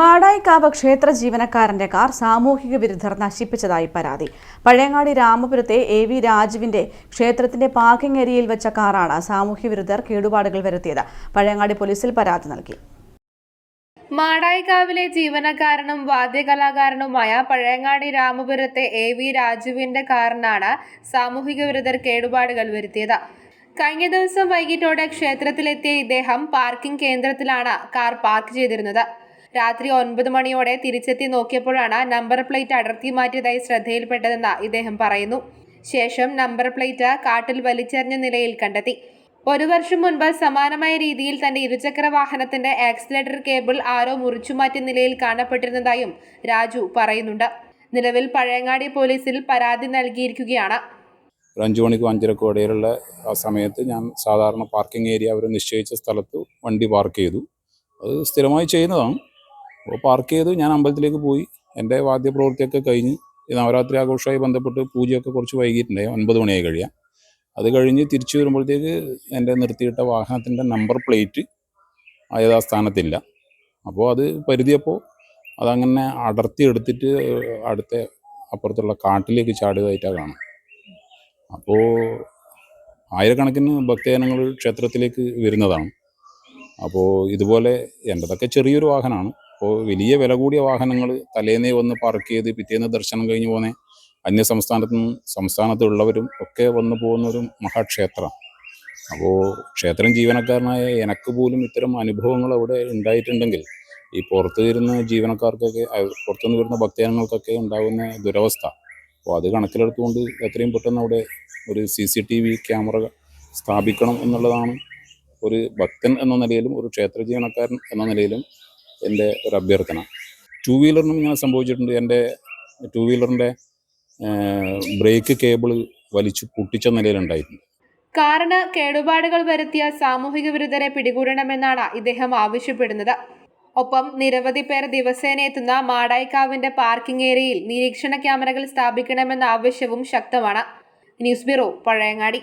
മാടായിക്കാവ് ക്ഷേത്ര ജീവനക്കാരന്റെ കാർ സാമൂഹിക വിരുദ്ധർ നശിപ്പിച്ചതായി പരാതി. പഴയങ്ങാടി രാമപുരത്തെ എ വി രാജുവിന്റെ ക്ഷേത്രത്തിന്റെ പാർക്കിംഗ് ഏരിയയിൽ വെച്ച കാറാണ് സാമൂഹ്യ വിരുദ്ധർ കേടുപാടുകൾ വരുത്തിയത്. പഴയങ്ങാടി പോലീസിൽ പരാതി നൽകി. മാടായിക്കാവിലെ ജീവനക്കാരനും വാദ്യകലാകാരനുമായ പഴയങ്ങാടി രാമപുരത്തെ എ വി രാജുവിന്റെ കാറിനാണ് സാമൂഹിക വിരുദ്ധർ കേടുപാടുകൾ വരുത്തിയത്. കഴിഞ്ഞ ദിവസം വൈകിട്ടോടെ ക്ഷേത്രത്തിലെത്തിയ ഇദ്ദേഹം പാർക്കിംഗ് കേന്ദ്രത്തിലാണ് കാർ പാർക്ക് ചെയ്തിരുന്നത്. രാത്രി ഒൻപത് മണിയോടെ തിരിച്ചെത്തി നോക്കിയപ്പോഴാണ് നമ്പർ പ്ലേറ്റ് അടർത്തി മാറ്റിയതായി ശ്രദ്ധയിൽപ്പെട്ടതെന്ന് ഇദ്ദേഹം പറയുന്നു. ശേഷം നമ്പർ പ്ലേറ്റ് കാട്ടിൽ വലിച്ചെറിഞ്ഞ നിലയിൽ കണ്ടെത്തി. ഒരു വർഷം മുൻപ് സമാനമായ രീതിയിൽ തന്റെ ഇരുചക്ര വാഹനത്തിന്റെ ആക്സിലേറ്റർ കേബിൾ ആരോ മുറിച്ചുമാറ്റിയ നിലയിൽ കാണപ്പെട്ടിരുന്നതായും രാജു പറയുന്നുണ്ട്. നിലവിൽ പഴയങ്ങാടി പോലീസിൽ പരാതി നൽകിയിരിക്കുകയാണ്. അഞ്ച് മണിക്കും അഞ്ചരക്കും ഇടയിലുള്ള ആ സമയത്ത് ഞാൻ സാധാരണ പാർക്കിംഗ് ഏരിയ അവർ നിശ്ചയിച്ച സ്ഥലത്ത് വണ്ടി പാർക്ക് ചെയ്തു. അത് സ്ഥിരമായി ചെയ്യുന്നതാണ്. അപ്പോൾ പാർക്ക് ചെയ്തു ഞാൻ അമ്പലത്തിലേക്ക് പോയി. എന്റെ വാദ്യപ്രവൃത്തിയൊക്കെ കഴിഞ്ഞ് നവരാത്രി ആഘോഷമായി ബന്ധപ്പെട്ട് പൂജയൊക്കെ കുറച്ച് വൈകിട്ടുണ്ടായി ഒൻപത് മണിയായി കഴിയാം അത് കഴിഞ്ഞ് തിരിച്ചു വരുമ്പോഴത്തേക്ക് എന്റെ നിർത്തിയിട്ട വാഹനത്തിന്റെ നമ്പർ പ്ലേറ്റ് യഥാസ്ഥാനത്തില്ല. അപ്പോൾ അത് പരിധിയപ്പോൾ അതങ്ങനെ അടർത്തി എടുത്തിട്ട് അടുത്ത അപ്പുറത്തുള്ള കാട്ടിലേക്ക് ചാടിയതായിട്ടാണ് കാണാം അപ്പോൾ ആയിരക്കണക്കിന് ഭക്തജനങ്ങൾ ക്ഷേത്രത്തിലേക്ക് വരുന്നതാണ്. അപ്പോൾ ഇതുപോലെ എന്റെതൊക്കെ ചെറിയൊരു വാഹനമാണ്. അപ്പോൾ വലിയ വില കൂടിയ വാഹനങ്ങൾ തലേന്നേ വന്ന് പാർക്ക് ചെയ്ത് പിറ്റേന്ന് ദർശനം കഴിഞ്ഞ് പോകുന്ന അന്യ സംസ്ഥാനത്തു നിന്നും സംസ്ഥാനത്തുള്ളവരും ഒക്കെ വന്നു പോകുന്ന ഒരു മഹാക്ഷേത്രം. അപ്പോൾ ക്ഷേത്രം ജീവനക്കാരനായ എനക്ക് പോലും ഇത്തരം അനുഭവങ്ങൾ അവിടെ ഉണ്ടായിട്ടുണ്ടെങ്കിൽ ഈ പുറത്ത് വരുന്ന ജീവനക്കാർക്കൊക്കെ പുറത്തുനിന്ന് വരുന്ന ഭക്തജനങ്ങൾക്കൊക്കെ ഉണ്ടാകുന്ന ദുരവസ്ഥ. അപ്പോൾ അത് കണക്കിലെടുത്തുകൊണ്ട് എത്രയും പെട്ടെന്ന് അവിടെ ഒരു C C T V camera സ്ഥാപിക്കണം എന്നുള്ളതാണ് ഒരു ഭക്തൻ എന്ന നിലയിലും ഒരു ക്ഷേത്ര ജീവനക്കാരൻ എന്ന നിലയിലും എന്റെ ഒരു അഭ്യർത്ഥന. ടു വീലറിനും ഇങ്ങനെ സംഭവിച്ചിട്ടുണ്ട്. എന്റെ ടു വീലറിന്റെ ബ്രേക്ക് കേബിൾ വലിച്ചു പൊട്ടിച്ച നിലയിലുണ്ടായിട്ടുണ്ട് കാറിന് കേടുപാടുകൾ വരുത്തിയ സാമൂഹിക വിരുദ്ധരെ പിടികൂടണമെന്നാണ് ഇദ്ദേഹം ആവശ്യപ്പെടുന്നത്. ഒപ്പം നിരവധി പേർ ദിവസേന എത്തുന്ന മാടായിക്കാവിന്റെ പാർക്കിംഗ് ഏരിയയിൽ നിരീക്ഷണ ക്യാമറകൾ സ്ഥാപിക്കണമെന്ന ആവശ്യവും ശക്തമാണ്. News bureau Pazhayangadi.